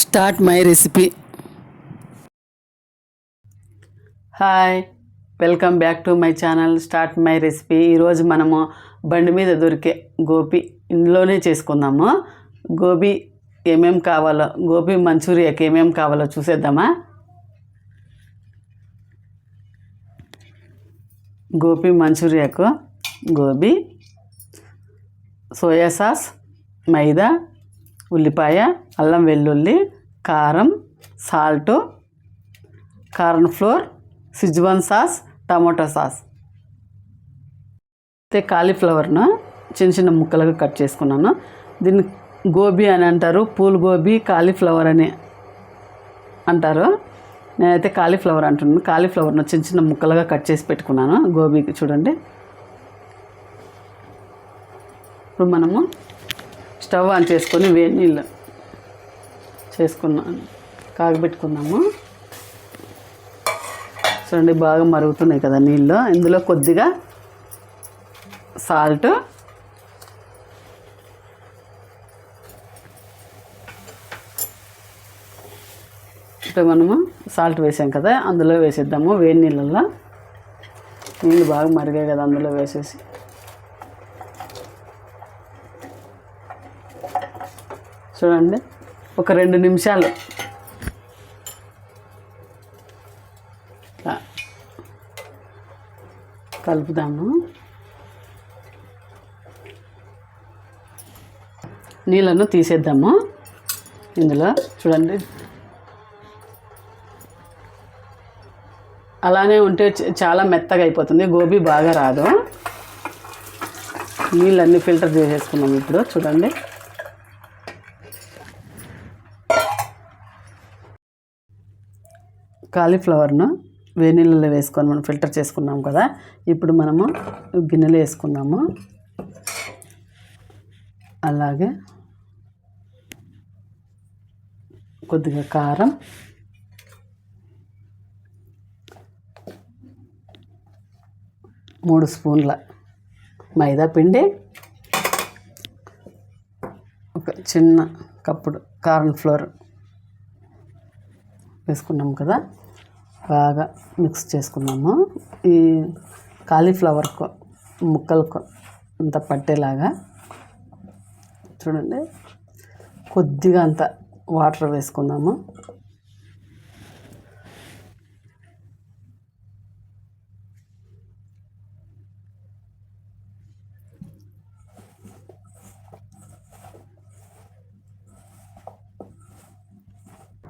Start my recipe. Hi welcome back to my channel start my recipe. ఈరోజు మనము బండి మీద దొరికే గోబీ ఇందులోనే చేసుకుందాము. గోబీ ఏమేం కావాలో గోబీ మంచూరియాకి ఏమేం కావాలో చూసేద్దామా? గోబీ మంచూరియాకు గోబీ సోయా సాస్ మైదా ఉల్లిపాయ అల్లం వెల్లుల్లి కారం salt corn flour Schezwan sauce tomato sauce. అయితే కాలీఫ్లవర్ను చిన్న చిన్న ముక్కలుగా కట్ చేసుకున్నాను. దీన్ని గోబీ అని అంటారు పూల్ గోబీ కాలీఫ్లవర్ అని అంటారు. నేనైతే కాలీఫ్లవర్ అంటున్నాను. కాలీఫ్లవర్ను చిన్న చిన్న ముక్కలుగా కట్ చేసి పెట్టుకున్నాను గోబీకి చూడండి. ఇప్పుడు మనము స్టవ్ ఆన్ చేసుకొని వేడి నీళ్ళు చేసుకున్నాను. కాగబెట్టుకున్నాము చూడండి బాగా మరుగుతున్నాయి కదా నీళ్ళు. ఇందులో కొద్దిగా సాల్ట్. ఇప్పుడు మనము సాల్ట్ వేసాం కదా అందులో వేసేద్దాము వేడి నీళ్ళల్లో. నీళ్ళు బాగా మరిగాయి కదా అందులో వేసేసి. చూడండి ఒక రెండు నిమిషాలు. ఇట్లా కలుపుదాము. నీళ్ళను తీసేద్దాము. ఇందులో చూడండి. అలానే ఉంటే చాలా మెత్తగా అయిపోతుంది. గోబీ బాగా రాదు. నీళ్ళన్నీ ఫిల్టర్ చేసేసుకున్నాం ఇప్పుడు. చూడండి. కాలీఫ్లవర్ను వేనీళ్ళలో వేసుకొని మనం ఫిల్టర్ చేసుకున్నాం కదా ఇప్పుడు మనము గిన్నెలో వేసుకున్నాము అలాగే కొద్దిగా కారం మూడు స్పూన్ల మైదా పిండి ఒక చిన్న కప్పుడు కార్న్ ఫ్లోర్ వేసుకున్నాం కదా బాగా మిక్స్ చేసుకున్నాము. ఈ కాలీఫ్లవర్కు ముక్కలకు అంత పట్టేలాగా చూడండి కొద్దిగా అంత వాటర్ వేసుకుందాము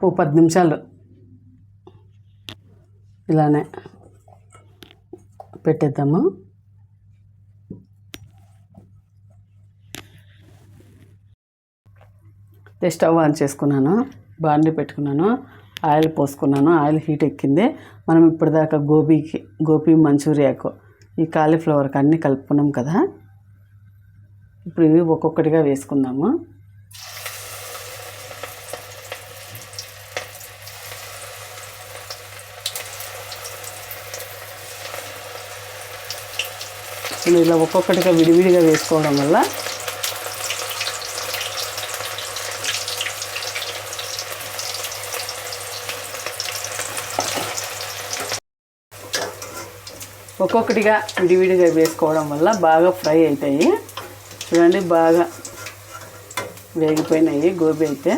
ఓ పది నిమిషాలు ఇలానే పెట్టేద్దాము. స్టవ్ ఆన్ చేసుకున్నాను బాండీ పెట్టుకున్నాను ఆయిల్ పోసుకున్నాను ఆయిల్ హీట్ ఎక్కింది. మనం ఇప్పటిదాకా గోబీకి గోబీ మంచూరియాకు ఈ కాలీఫ్లవర్కి అన్నీ కలుపుకున్నాం కదా. ఇప్పుడు ఇవి ఒక్కొక్కటిగా వేసుకుందాము. ఇలా ఒక్కొక్కటిగా విడివిడిగా వేసుకోవడం వల్ల ఒక్కొక్కటిగా విడివిడిగా వేసుకోవడం వల్ల బాగా ఫ్రై అవుతాయి చూడండి బాగా వేగిపోయినాయి గోబీ అయితే.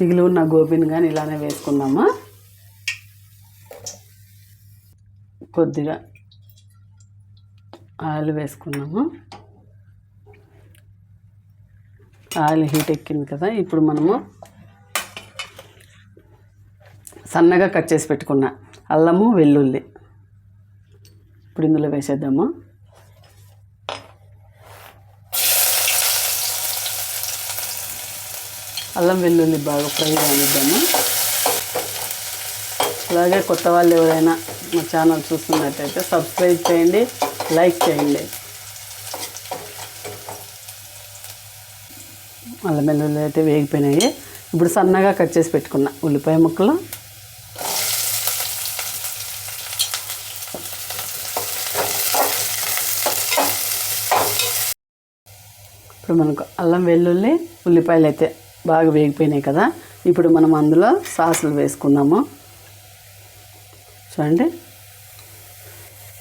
మిగిలి ఉన్న గోబీని కానీ ఇలానే వేసుకుందామా కొద్దిగా ఆయిల్ వేసుకున్నాము. ఆయిల్ హీట్ ఎక్కింది కదా ఇప్పుడు మనము సన్నగా కట్ చేసి పెట్టుకున్న అల్లము వెల్లుల్లి. ఇప్పుడు ఇందులో వేసేద్దాము. అల్లం వెల్లుల్లి బాగా ఫ్రై కానిద్దాము. అలాగే కొత్త వాళ్ళు ఎవరైనా మా ఛానల్ చూస్తున్నట్టయితే సబ్స్క్రైబ్ చేయండి లైక్ చేయండి. అల్లం వెల్లుల్లి అయితే వేగిపోయినాయి. ఇప్పుడు సన్నగా కట్ చేసి పెట్టుకున్నా ఉల్లిపాయ ముక్కలు. ఇప్పుడు మనకు అల్లం వెల్లుల్లి ఉల్లిపాయలు అయితే బాగా వేగిపోయినాయి కదా. ఇప్పుడు మనం అందులో సాసులు వేసుకుందాము. చూడండి.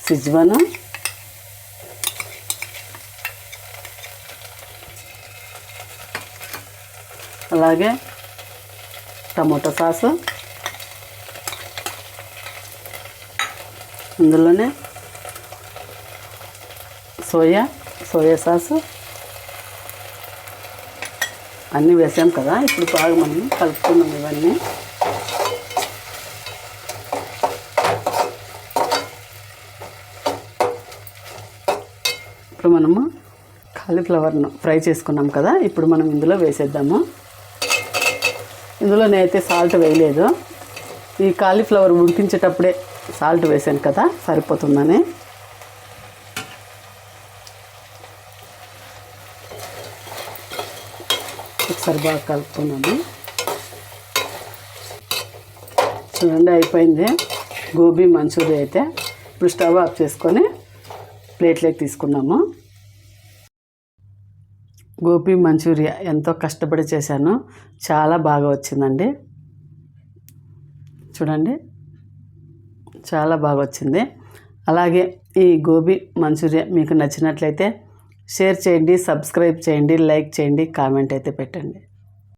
సిజ్వాను. అలాగే టమోటా సాసు. అందులోనే సోయా సోయా సాసు. అన్నీ వేసాం కదా ఇప్పుడు బాగా మనం కలుపుకున్నాం ఇవన్నీ. ఇప్పుడు మనము కాలీఫ్లవర్ను ఫ్రై చేసుకున్నాం కదా ఇప్పుడు మనం ఇందులో వేసేద్దాము. ఇందులో నేనైతే సాల్ట్ వేయలేదు. ఈ కాలీఫ్లవర్ ఉడికించేటప్పుడే సాల్ట్ వేసాను కదా సరిపోతుందని. ఒకసారి బాగా కలుపుకున్నాము. చూడండి అయిపోయింది. గోబీ మంచూరియా అయితే ఇప్పుడు స్టవ్ ఆఫ్ చేసుకొని ప్లేట్లోకి తీసుకున్నాము. గోబీ మంచూరియా ఎంతో కష్టపడి చేశాను. చాలా బాగా వచ్చిందండి. చూడండి చాలా బాగా వచ్చింది. అలాగే ఈ గోబీ మంచూరియా మీకు నచ్చినట్లయితే షేర్ చేయండి సబ్స్క్రైబ్ చేయండి లైక్ చేయండి కామెంట్ అయితే పెట్టండి.